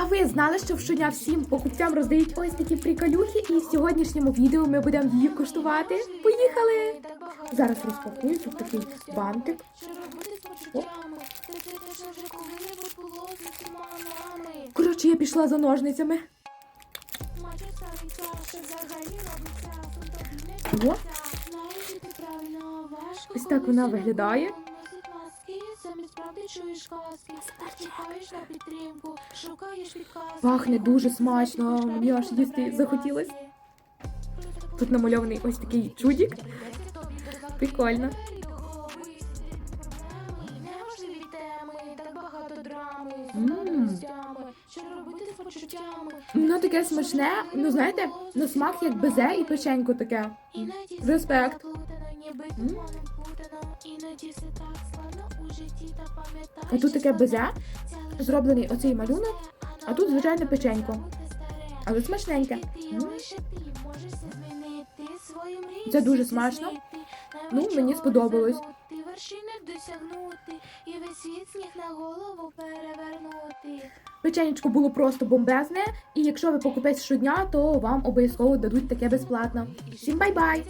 А ви знали, що щодня всім покупцям роздають ось такі приколюхи, і в сьогоднішньому відео ми будемо її куштувати. Поїхали! Зараз розпакую тут такий бантик. Оп. Коротше, я пішла за ножницями. О, Ось так вона виглядає. Пахне дуже смачно, мені аж їсти захотілось. Тут намальований ось такий чудік. Прикольно. Воно таке смачне, ну знаєте, на смак як безе і печенько таке. Респект. Іноді А тут таке безе, зроблений оцей малюнок, а тут звичайне печенько. Але смачненьке. Ти Це дуже смачно. Ну, мені сподобалось. забути, вершини досягнути, і весь світ сніг на голову перевернути. Печенечко було просто бомбезне, і якщо ви покупець щодня, то вам обов'язково дадуть таке безплатно. Всім бай-бай!